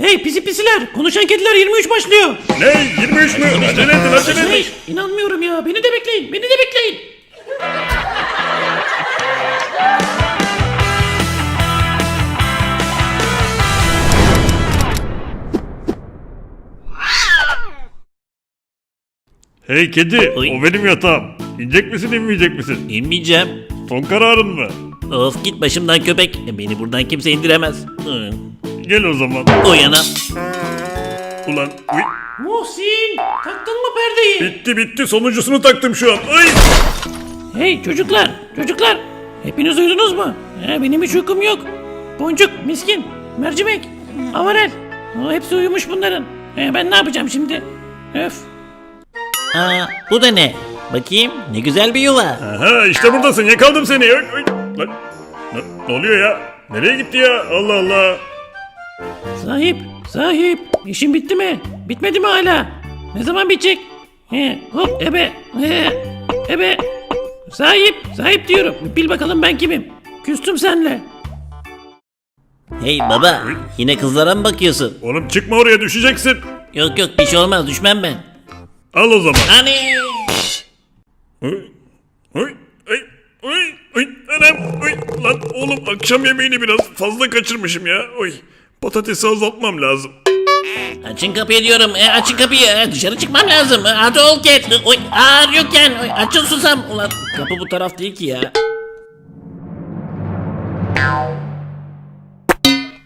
Hey pisi pisiler konuşan kediler 23 başlıyor. Ne 23 mü? Acele edin acele edin. Hey, inanmıyorum ya beni de bekleyin beni de bekleyin. Hey kedi Oy. o benim yatağım. İnecek misin inmeyecek misin? İnmeyeceğim. Son kararın mı? Of git başımdan köpek. Beni buradan kimse indiremez. Hı. Gel o zaman. O yana. Ulan uy, Muhsin taktın mı perdeyi? bitti bitti sonuncusunu taktım şu an. Ay. Hey çocuklar çocuklar hepiniz uyudunuz mu? He, benim hiç uykum yok. Boncuk, miskin, mercimek, avarel. Ha, hepsi uyumuş bunların. He, ben ne yapacağım şimdi? Öf. Aa, bu da ne? Bakayım ne güzel bir yuva. Aha işte buradasın yakaladım seni. Ay, ay. Lan, ne, ne oluyor ya? Nereye gitti ya? Allah Allah. Sahip, sahip. İşin bitti mi? Bitmedi mi hala? Ne zaman bitecek? He, hop ebe. He, ebe. Sahip, sahip diyorum. Bil bakalım ben kimim? Küstüm senle. Hey baba yine kızlara mı bakıyorsun? Oğlum çıkma oraya düşeceksin. Yok yok bir şey olmaz düşmem ben. Al o zaman. Hani? Oy, oy, ay, oy, oy, anam, oy. Lan oğlum akşam yemeğini biraz fazla kaçırmışım ya. Oy, patatesi azaltmam lazım. Açın kapıyı diyorum. E, açın kapıyı. E, dışarı çıkmam lazım. E, hadi ol. E, Oy, ağır yokken. Oy, açın susam. Ulan kapı bu taraf değil ki ya.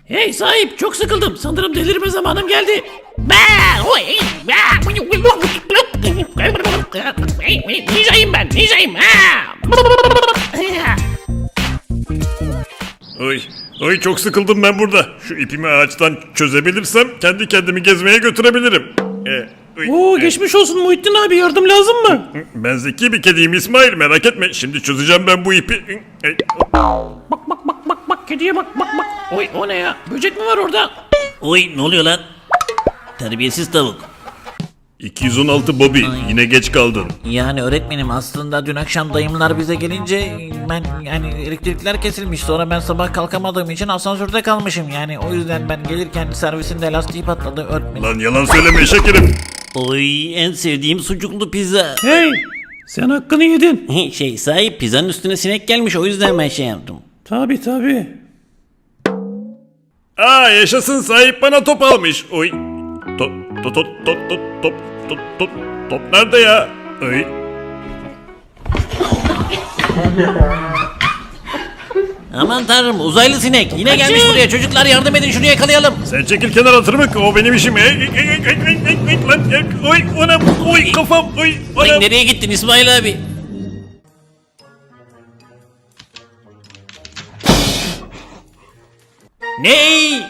Hey sahip, çok sıkıldım. Sanırım delirme zamanım geldi. Ninjayım ben, ninjayım. Ha! Oy, oy çok sıkıldım ben burada. Şu ipimi ağaçtan çözebilirsem kendi kendimi gezmeye götürebilirim. E, oy, Oo e, geçmiş olsun Muhittin abi, yardım lazım mı? Ben zeki bir kediyim İsmail merak etme. Şimdi çözeceğim ben bu ipi. E, Bak bak bak bak bak, kediye bak bak bak. Oy o ne ya? Böcek mi var orada? Oy ne oluyor lan? Terbiyesiz tavuk. 216 Bobby yine geç kaldın. Yani öğretmenim aslında dün akşam dayımlar bize gelince ben yani elektrikler kesilmiş sonra ben sabah kalkamadığım için asansörde kalmışım yani o yüzden ben gelirken servisin de lastiği patladı öğretmenim. Lan yalan söyleme eşek herif. Oy en sevdiğim sucuklu pizza. Hey, sen hakkını yedin. şey sahip pizzanın üstüne sinek gelmiş o yüzden ben şey yaptım. Tabi tabi. Aa yaşasın sahip bana top almış. Oy. Top top top top top top top top nerede ya? Oy. Aman tanrım uzaylı sinek yine gelmiş buraya çocuklar yardım edin şunu yakalayalım. Sen çekil kenara tırmık o benim işim. Ey, ey, ey, ey, ey, ey, ey, lan, ey, Oy anam oy kafam oy Oy, anam. nereye gittin İsmail abi? Ney?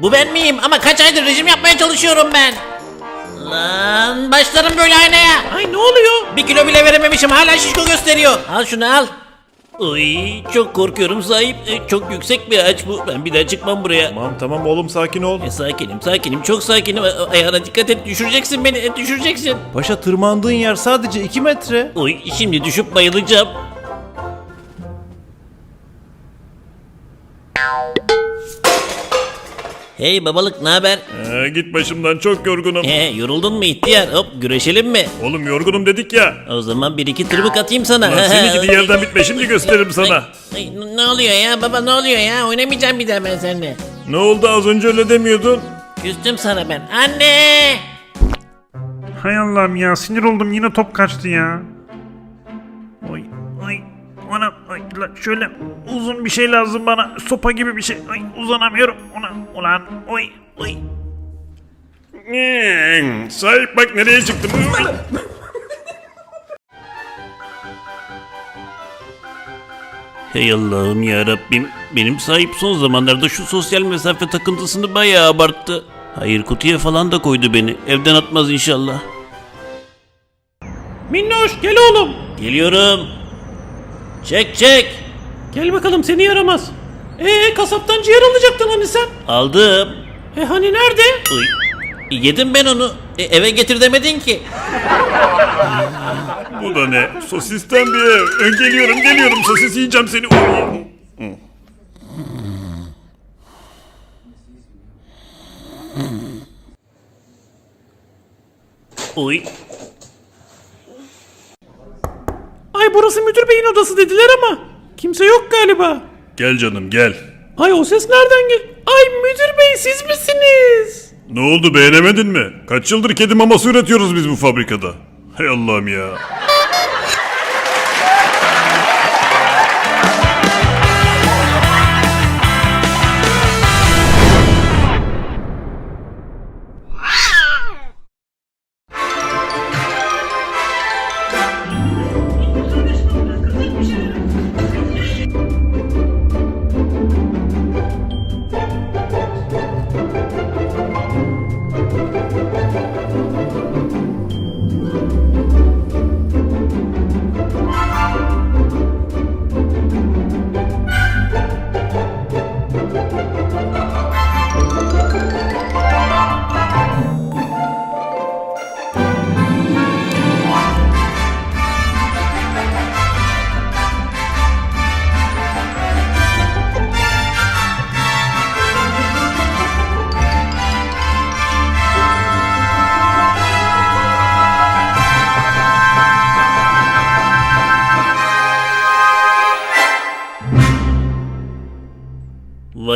Bu ben miyim? Ama kaç aydır rejim yapmaya çalışıyorum ben. Lan başlarım böyle aynaya. Ay ne oluyor? Bir kilo bile verememişim hala şişko gösteriyor. Al şunu al. Oy çok korkuyorum sahip. E, Çok yüksek bir ağaç bu. Ben bir daha çıkmam buraya. Tamam tamam oğlum sakin ol. E, sakinim sakinim çok sakinim. E, Ayağına dikkat et düşüreceksin beni e, düşüreceksin. Paşa tırmandığın yer sadece 2 metre. Oy şimdi düşüp bayılacağım. Hey babalık ne haber? Ee, git başımdan çok yorgunum. He, yoruldun mu ihtiyar? Hop güreşelim mi? Oğlum yorgunum dedik ya. O zaman bir iki tırmık atayım sana. Lan seni gidi yerden bitme şimdi gösteririm sana. Ay, ay, ne oluyor ya baba ne oluyor ya? Oynamayacağım bir daha ben seninle. Ne oldu az önce öyle demiyordun? Küstüm sana ben. Anne! Hay Allah'ım ya sinir oldum yine top kaçtı ya. Oy, la- şöyle uzun bir şey lazım bana sopa gibi bir şey. Ay uzanamıyorum ona ulan oy oy. Hmm, Sahip bak nereye çıktım. Hey Allah'ım ya Rabbim. Benim sahip son zamanlarda şu sosyal mesafe takıntısını bayağı abarttı. Hayır kutuya falan da koydu beni. Evden atmaz inşallah. Minnoş gel oğlum. Geliyorum. Çek çek. Gel bakalım seni yaramaz. Ee kasaptan ciğer alacaktın hani sen? Aldım. E hani nerede? Uy. Yedim ben onu. E, eve getir demedin ki. Bu da ne? Sosisten bir ev. Ön geliyorum geliyorum sosis yiyeceğim seni. Oy. Oy. Ay burası müdür beyin odası dediler ama kimse yok galiba. Gel canım gel. Ay o ses nereden gel? Ay müdür bey siz misiniz? Ne oldu beğenemedin mi? Kaç yıldır kedi maması üretiyoruz biz bu fabrikada. Hay Allah'ım ya.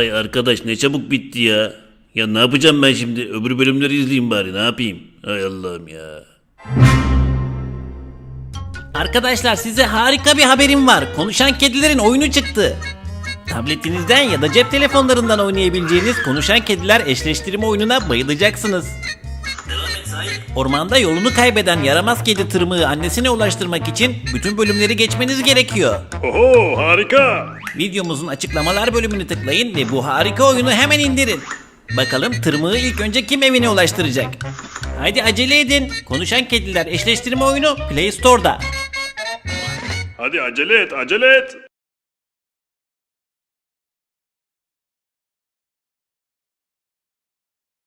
Vay arkadaş ne çabuk bitti ya. Ya ne yapacağım ben şimdi? Öbür bölümleri izleyeyim bari ne yapayım? Hay Allah'ım ya. Arkadaşlar size harika bir haberim var. Konuşan kedilerin oyunu çıktı. Tabletinizden ya da cep telefonlarından oynayabileceğiniz konuşan kediler eşleştirme oyununa bayılacaksınız. Ormanda yolunu kaybeden yaramaz kedi tırmığı annesine ulaştırmak için bütün bölümleri geçmeniz gerekiyor. Oho harika. Videomuzun açıklamalar bölümünü tıklayın ve bu harika oyunu hemen indirin. Bakalım tırmığı ilk önce kim evine ulaştıracak? Haydi acele edin. Konuşan kediler eşleştirme oyunu Play Store'da. Hadi acele et acele et.